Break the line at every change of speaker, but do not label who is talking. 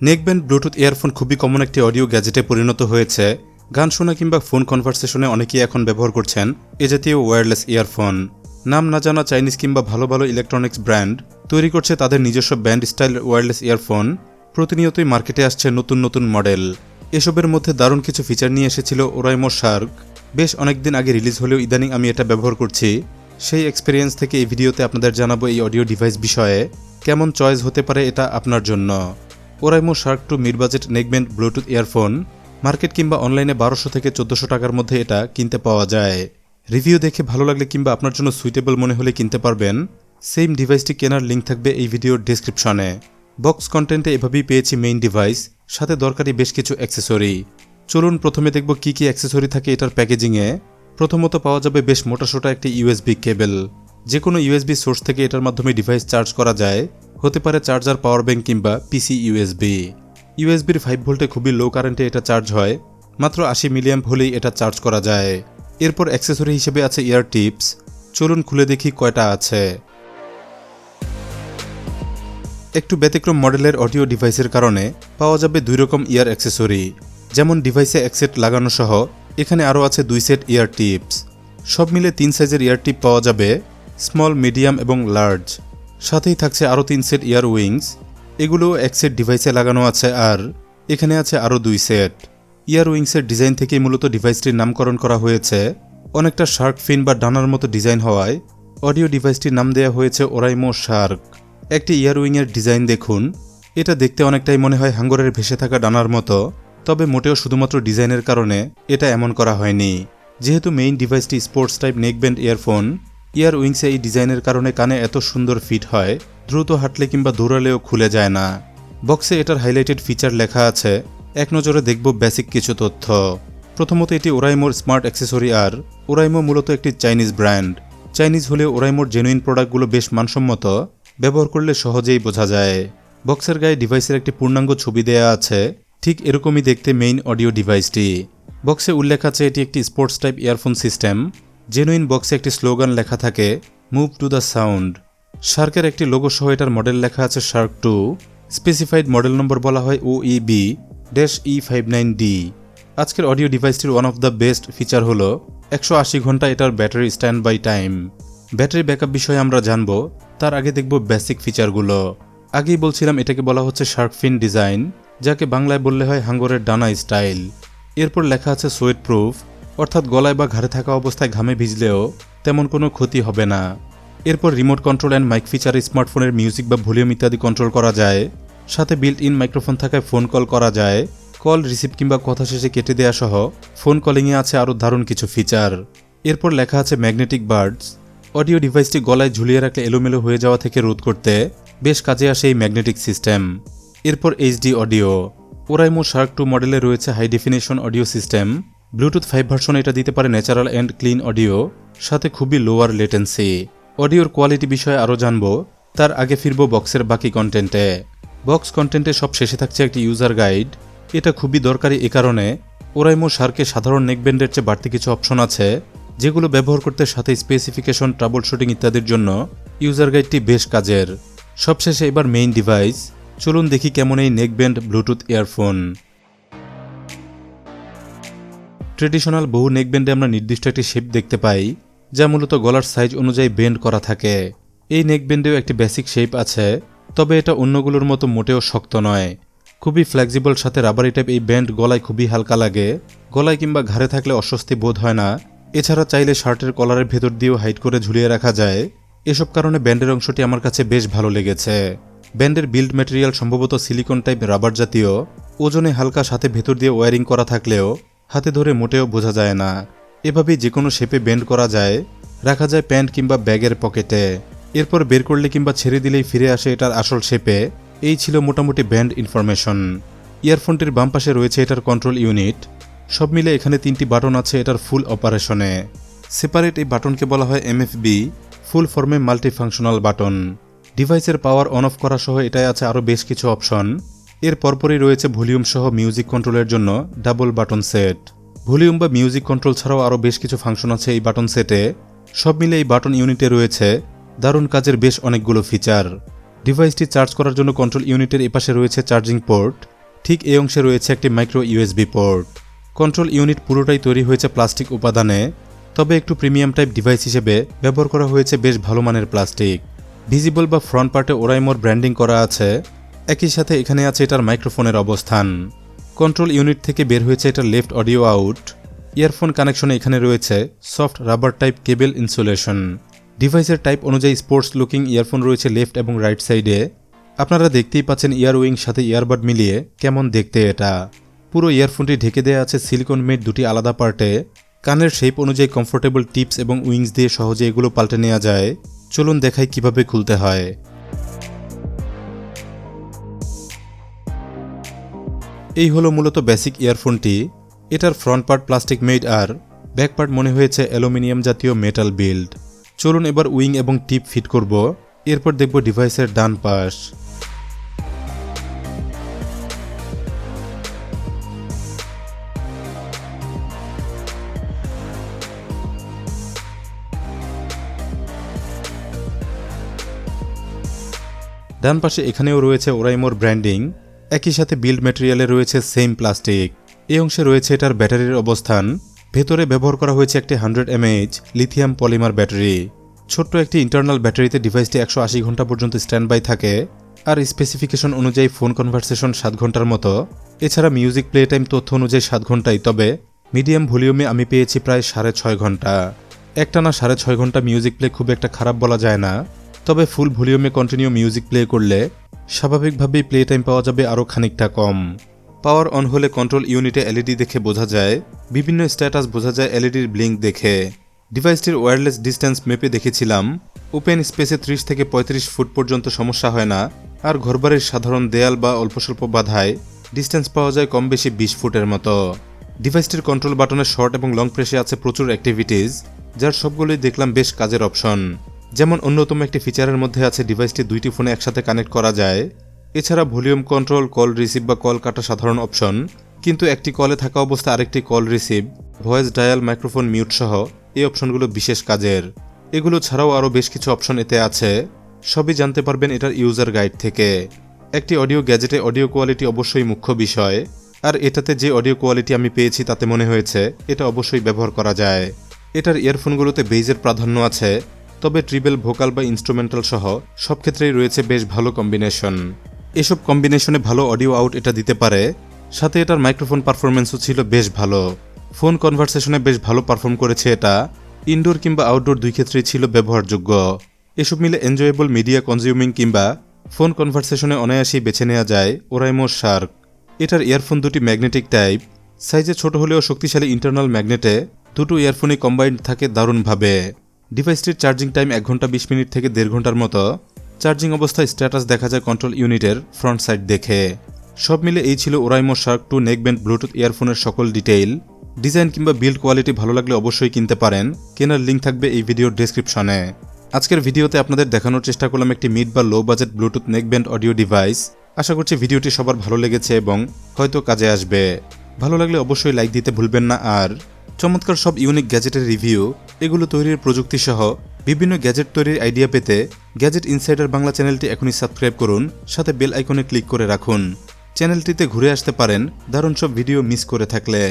Neckband Bluetooth earphone খুবই common একটি audio গ্যাজেটে পরিণত হয়েছে। গান শোনা কিংবা ফোন কনভারসেশনে অনেকেই এখন ব্যবহার করছেন এ জাতীয় ওয়্যারলেস ইয়ারফোন নাম না জানা চাইনিজ কিংবা ভালো ভালো ইলেকট্রনিক্স ব্র্যান্ড তৈরি করছে তাদের নিজস্ব ব্যান্ড স্টাইল ওয়্যারলেস ইয়ারফোন প্রতিনিয়তই মার্কেটে আসছে নতুন নতুন মডেল এসবের মধ্যে দারুণ কিছু ফিচার নিয়ে এসেছিল ওরাইমো শার্ক বেশ অনেকদিন আগে রিলিজ হলেও ইদানিং আমি এটা ব্যবহার করছি। সেই এক্সপিরিয়েন্স থেকে এই ভিডিওতে আপনাদের জানাব এই অডিও ডিভাইস বিষয়ে। কেমন চয়েস হতে পারে এটা আপনার জন্য। Oraimo Shark two mid budget neckband Bluetooth earphone. Market কিংবা অনলাইনে বারোশো থেকে চোদ্দোশো টাকার মধ্যে এটা কিনতে পাওয়া যায়। রিভিউ দেখে ভালো লাগলে কিংবা আপনার জন্য সুইটেবল মনে হলে কিনতে পারবেন। সেম ডিভাইসটি কেনার লিঙ্ক থাকবে এই ভিডিওর ডিসক্রিপশনে। বক্স কন্টেন্টে এভাবেই পেয়েছি মেইন ডিভাইস, সাথে দরকারি বেশ কিছু অ্যাক্সেসরি। চলুন প্রথমে দেখব কি কি অ্যাক্সেসরি থাকে এটার প্যাকেজিংয়ে। প্রথমত পাওয়া যাবে বেশ মোটাসোটা একটি ইউএসবি কেবল। যে কোনো ইউএসবি সোর্স থেকে এটার মাধ্যমে ডিভাইস চার্জ করা যায়। হতে পারে চার্জার পাওয়ার ব্যাংক কিংবা পিসি ইউএসবি ইউএসবির ফাইভ ভোল্টে খুবই লো কারেন্টে এটা চার্জ হয়। মাত্র আশি মিলিয়াম হলেই এটা চার্জ করা যায়। এরপর অ্যাক্সেসরি হিসেবে আছে ইয়ার টিপস চলুন খুলে দেখি কয়টা আছে। একটু ব্যতিক্রম মডেলের অডিও ডিভাইসের কারণে পাওয়া যাবে দুই রকম ইয়ার অ্যাক্সেসরি যেমন ডিভাইসে এক সেট লাগানো সহ, এখানে আরও আছে দুই সেট ইয়ার টিপস সব মিলে তিন সাইজের ইয়ার টিপ পাওয়া যাবে স্মল মিডিয়াম এবং লার্জ সাথেই থাকছে আরও তিন সেট ইয়ার উইংস। এগুলো এক সেট ডিভাইসে লাগানো আছে আর এখানে আছে আরও দুই সেট। ইয়ার উইংসের ডিজাইন থেকেই মূলত ডিভাইসটির নামকরণ করা হয়েছে। অনেকটা শার্ক ফিন বা ডানার মতো ডিজাইন হওয়ায় অডিও ডিভাইসটির নাম দেওয়া হয়েছে ওরাইমো শার্ক। একটি ইয়ার উইংয়ের ডিজাইন দেখুন। এটা দেখতে অনেকটাই মনে হয় হাঙ্গরের ভেসে থাকা ডানার মতো, তবে মোটেও শুধুমাত্র ডিজাইনের কারণে এটা এমন করা হয়নি। যেহেতু মেইন ডিভাইসটি sports type neckband earphone ear উইংসে এই ডিজাইনের কারণে কানে এত সুন্দর ফিট হয়, দ্রুত হাঁটলে কিংবা দৌড়ালেও খুলে যায় না। বক্সে এটার হাইলাইটেড ফিচার লেখা আছে, এক নজরে দেখব বেসিক কিছু তথ্য। প্রথমত এটি ওরাইমোর স্মার্ট অ্যাক্সেসরি আর, ওরাইমো মূলত একটি চাইনিজ ব্র্যান্ড। চাইনিজ হলেও ওরাইমোর জেনুইন প্রোডাক্টগুলো বেশ মানসম্মত, ব্যবহার করলে সহজেই বোঝা যায়। বক্সের গায়ে ডিভাইসের একটি পূর্ণাঙ্গ ছবি দেয়া আছে, ঠিক এরকমই দেখতে মেইন অডিও ডিভাইসটি বক্সে উল্লেখ আছে এটি একটি sports type earphone system genuine বক্সে একটি স্লোগান লেখা থাকে মুভ টু দ্য সাউন্ড শার্কের একটি লোগো সহ এটার মডেল লেখা আছে Shark two. Specified model number বলা হয় O E B dash E five nine D আজকের audio ডিভাইসটির one of the best feature হলো, একশো আশি ঘণ্টা এটার battery standby time battery backup বিষয়ে আমরা জানব, তার আগে দেখব বেসিক ফিচারগুলো আগেই বলছিলাম এটাকে বলা হচ্ছে শার্ক ফিন ডিজাইন, যাকে বাংলায় বললে হয় হাঙ্গরের ডানা স্টাইল। এরপর লেখা আছে সোয়েট প্রুফ অর্থাৎ গলায় বা ঘাড়ে থাকা অবস্থায় ঘামে ভিজলেও তেমন কোনো ক্ষতি হবে না। এরপর রিমোট কন্ট্রোল অ্যান্ড মাইক ফিচারে স্মার্টফোনের মিউজিক বা ভলিউম ইত্যাদি কন্ট্রোল করা যায়। সাথে বিল্ট ইন মাইক্রোফোন থাকায় ফোন কল করা যায়। কল রিসিভ কিংবা কথা শেষে কেটে দেওয়া সহ ফোন কলিংয়ে আছে আরও দারুণ কিছু ফিচার। এরপর লেখা আছে ম্যাগনেটিক বার্ডস। অডিও ডিভাইসটি গলায় ঝুলিয়ে রাখলে এলোমেলো হয়ে যাওয়া থেকে রোধ করতে বেশ কাজে আসে এই ম্যাগনেটিক সিস্টেম। এরপর HD audio. Oraimo Shark two মডেলে রয়েছে high definition audio system. Bluetooth five version এটা দিতে পারে ন্যাচারাল অ্যান্ড ক্লিন অডিও সাথে খুবই লোয়ার লেটেন্সি অডিওর কোয়ালিটি বিষয়ে আরও জানব, তার আগে ফিরবো বক্সের বাকি কন্টেন্টে বক্স কন্টেন্টে সব শেষে থাকছে একটি ইউজার গাইড এটা খুবই দরকারি এ কারণে ওরাইমো শার্কে সাধারণ নেকব্যান্ডের চেয়ে বাড়তি কিছু অপশন আছে, যেগুলো ব্যবহার করতে সাথে স্পেসিফিকেশন ট্রাবল শুটিং ইত্যাদির জন্য ইউজার গাইডটি বেশ কাজের। সবশেষে এবার মেইন ডিভাইস চলুন দেখি কেমন এই নেকব্যান্ড ব্লুটুথ ইয়ারফোন ট্রেডিশনাল বহু নেকব্যান্ডে আমরা নির্দিষ্ট একটি শেপ দেখতে পাই, যা মূলত গলার সাইজ অনুযায়ী বেন্ড করা থাকে। এই নেকব্যান্ডেও একটি বেসিক শেপ আছে, তবে এটা অন্যগুলোর মতো মোটেও শক্ত নয়। খুবই ফ্লেক্সিবল সাথে রাবারি টাইপ এই ব্যান্ড গলায় খুবই হালকা লাগে। গলায় কিংবা ঘাড়ে থাকলে অস্বস্তি বোধ হয় না। এছাড়া চাইলে শার্টের কলারের ভেতর দিয়েও হাইট করে ঝুলিয়ে রাখা যায়। এসব কারণে ব্যান্ডের অংশটি আমার কাছে বেশ ভালো লেগেছে। ব্যান্ডের বিল্ড ম্যাটেরিয়াল সম্ভবত সিলিকন টাইপ রাবার জাতীয়। ওজনে হালকা সাথে ভেতর দিয়ে ওয়ারিং করা থাকলেও হাতে ধরে মোটেও বোঝা যায় না। এভাবে যে কোনো শেপে বেন্ড করা যায়, রাখা যায় প্যান্ট কিংবা ব্যাগের পকেটে। এরপর বের করলে কিংবা ছেড়ে দিলেই ফিরে আসে এটার আসল শেপে। এই ছিল মোটামুটি ব্যান্ড ইনফরমেশন। ইয়ারফোনটির বাম পাশে রয়েছে এটার কন্ট্রোল ইউনিট। সব মিলে এখানে তিনটি বাটন আছে এটার ফুল অপারেশনে। সেপারেট এই বাটনকে বলা হয় এমএফবি, ফুল ফর্মে মাল্টি ফাংশনাল বাটন। ডিভাইসের পাওয়ার অন অফ করা সহ এটাই আছে আরও বেশ কিছু অপশন। এর পরপরই রয়েছে ভলিউম সহ মিউজিক কন্ট্রোলের জন্য ডাবল বাটন সেট। ভলিউম বা মিউজিক কন্ট্রোল ছাড়াও আরও বেশ কিছু ফাংশন আছে এই বাটন সেটে। সব মিলে এই বাটন ইউনিটে রয়েছে দারুণ কাজের বেশ অনেকগুলো ফিচার। ডিভাইসটি চার্জ করার জন্য কন্ট্রোল ইউনিটের এপাশে রয়েছে চার্জিং পোর্ট। ঠিক এই অংশে রয়েছে একটি micro USB port. Control unit পুরোটাই তৈরি হয়েছে প্লাস্টিক উপাদানে। তবে একটু প্রিমিয়াম টাইপ ডিভাইস হিসেবে ব্যবহার করা হয়েছে বেশ ভালো মানের প্লাস্টিক। ভিজিবল বা ফ্রন্ট পার্টে ওরাইমোর ব্র্যান্ডিং করা আছে। একই সাথে এখানে আছে এটার মাইক্রোফোনের অবস্থান। কন্ট্রোল ইউনিট থেকে বের হয়েছে এটার লেফট অডিও আউট। ইয়ারফোন কানেকশনে এখানে রয়েছে soft rubber type cable insulation. ডিভাইসের টাইপ অনুযায়ী স্পোর্টস লুকিং ইয়ারফোন রয়েছে লেফট এবং রাইট সাইডে। আপনারা দেখতেই পাচ্ছেন ইয়ার উইং সাথে ইয়ারবাড মিলিয়ে কেমন দেখতে এটা। পুরো ইয়ারফোনটি ঢেকে দেওয়া আছে সিলিকন মেড দুটি আলাদা পার্টে। কানের শেপ অনুযায়ী কমফোর্টেবল টিপস এবং উইংস দিয়ে সহজে এগুলো পাল্টে নেওয়া যায়। চলুন দেখাই কীভাবে খুলতে হয়। এই হলো মূলত বেসিক ইয়ারফোনটি এটার ফ্রন্ট পার্ট প্লাস্টিক মেড আর ব্যাক পার্ট মনে হয়েছে অ্যালুমিনিয়াম জাতীয় মেটাল বিল্ড চলুন এবার উইং এবং টিপ ফিট করব। এরপর দেখব ডিভাইসের ডান পাশ। ডান পাশে এখানেও রয়েছে ওরাইমোর ব্র্যান্ডিং একই সাথে বিল্ড ম্যাটেরিয়ালে রয়েছে সেম প্লাস্টিক এই অংশে রয়েছে এটার ব্যাটারির অবস্থান। ভেতরে ব্যবহার করা হয়েছে একটি hundred mAh lithium polymer battery ছোট্ট একটি ইন্টারনাল ব্যাটারিতে ডিভাইসটি একশো আশি ঘণ্টা পর্যন্ত স্ট্যান্ড বাই থাকে আর স্পেসিফিকেশন অনুযায়ী ফোন কনভারসেশন সাত ঘণ্টার মতো। এছাড়া মিউজিক প্লে টাইম তথ্য অনুযায়ী সাত ঘন্টাই, তবে মিডিয়াম ভলিউমে আমি পেয়েছি প্রায় সাড়ে ছয় ঘণ্টা। একটানা সাড়ে ছয় ঘণ্টা মিউজিক প্লে খুব একটা খারাপ বলা যায় না। তবে ফুল ভলিউমে কন্টিনিউ মিউজিক প্লে করলে স্বাভাবিকভাবেই প্লে টাইম পাওয়া যাবে আরও খানিকটা কম। পাওয়ার অন হলে কন্ট্রোল ইউনিটে এলইডি দেখে বোঝা যায়, বিভিন্ন স্ট্যাটাস বোঝা যায় এলইডির ব্লিঙ্ক দেখে। ডিভাইসটির ওয়্যারলেস ডিস্টেন্স মেপে দেখেছিলাম, ওপেন স্পেসে ত্রিশ থেকে পঁয়ত্রিশ ফুট পর্যন্ত সমস্যা হয় না, আর ঘরবাড়ির সাধারণ দেয়াল বা অল্প স্বল্প বাধায় ডিস্টেন্স পাওয়া যায় কম বেশি বিশ ফুটের মতো। ডিভাইসটির কন্ট্রোল বাটনের শর্ট এবং লং প্রেসে আছে প্রচুর অ্যাক্টিভিটিস যার সবগুলোই দেখলাম বেশ কাজের অপশন। যেমন অন্যতম একটি ফিচারের মধ্যে আছে ডিভাইসটি দুইটি ফোনে একসাথে কানেক্ট করা যায়। এছাড়া ভলিউম কন্ট্রোল, কল রিসিভ বা কল কাটা সাধারণ অপশন। কিন্তু একটি কলে থাকা অবস্থায় আরেকটি call receive, voice dial, microphone, mute সহ এই অপশনগুলো বিশেষ কাজের। এগুলো ছাড়াও আরও বেশ কিছু অপশন এতে আছে। সবই জানতে পারবেন এটার ইউজার গাইড থেকে। একটি অডিও গ্যাজেটে অডিও কোয়ালিটি অবশ্যই মুখ্য বিষয়। আর এটাতে যে অডিও কোয়ালিটি আমি পেয়েছি তাতে মনে হয়েছে, এটা অবশ্যই ব্যবহার করা যায়। এটার ইয়ারফোনগুলোতে বেইজের প্রাধান্য আছে। তবে ট্রিবেল, ভোকাল বা ইনস্ট্রুমেন্টাল সহ সব ক্ষেত্রেই রয়েছে বেশ ভালো কম্বিনেশন। এসব কম্বিনেশনে ভালো অডিও আউট এটা দিতে পারে, সাথে এটার মাইক্রোফোন পারফরমেন্সও ছিল বেশ ভালো। ফোন কনভারসেশনে বেশ ভালো পারফর্ম করেছে এটা, ইনডোর কিংবা আউটডোর দুই ক্ষেত্রেই ছিল ব্যবহারযোগ্য। এসব মিলে এনজয়েবল মিডিয়া কনজিউমিং কিংবা ফোন কনভারসেশনে অনায়াসেই বেছে নেওয়া যায় ওরাইমো শার্ক। এটার ইয়ারফোন দুটি ম্যাগনেটিক টাইপ, সাইজে ছোট হলেও শক্তিশালী ইন্টারনাল ম্যাগনেটে দুটো ইয়ারফোনই কম্বাইন্ড থাকে দারুণভাবে। ডিভাইসটির চার্জিং টাইম এক ঘণ্টা বিশ মিনিট থেকে দেড় ঘণ্টার মতো। চার্জিং অবস্থায় স্ট্যাটাস দেখা যায় কন্ট্রোল ইউনিটের ফ্রন্ট সাইড দেখে। সব মিলে এই ছিল Oraimo Shark two neckband Bluetooth ইয়ারফোনের সকল ডিটেইল। ডিজাইন কিংবা বিল্ড কোয়ালিটি ভালো লাগলে অবশ্যই কিনতে পারেন। কেনার লিঙ্ক থাকবে এই ভিডিওর ডেসক্রিপশনে। আজকের ভিডিওতে আপনাদের দেখানোর চেষ্টা করলাম একটি মিড বা low budget Bluetooth neckband audio device. আশা করছি ভিডিওটি সবার ভালো লেগেছে এবং হয়তো কাজে আসবে। ভালো লাগলে অবশ্যই লাইক দিতে ভুলবেন না আর চমৎকার সব ইউনিক গ্যাজেটের রিভিউ এগুলো তৈরির প্রযুক্তি সহ বিভিন্ন গ্যাজেট তৈরির আইডিয়া পেতে গ্যাজেট ইনসাইডার বাংলা চ্যানেলটি এখনই সাবস্ক্রাইব করুন, সাথে বেল আইকনে ক্লিক করে রাখুন। চ্যানেলটিতে ঘুরে আসতে পারেন, দারুণ সব ভিডিও মিস করে থাকলে।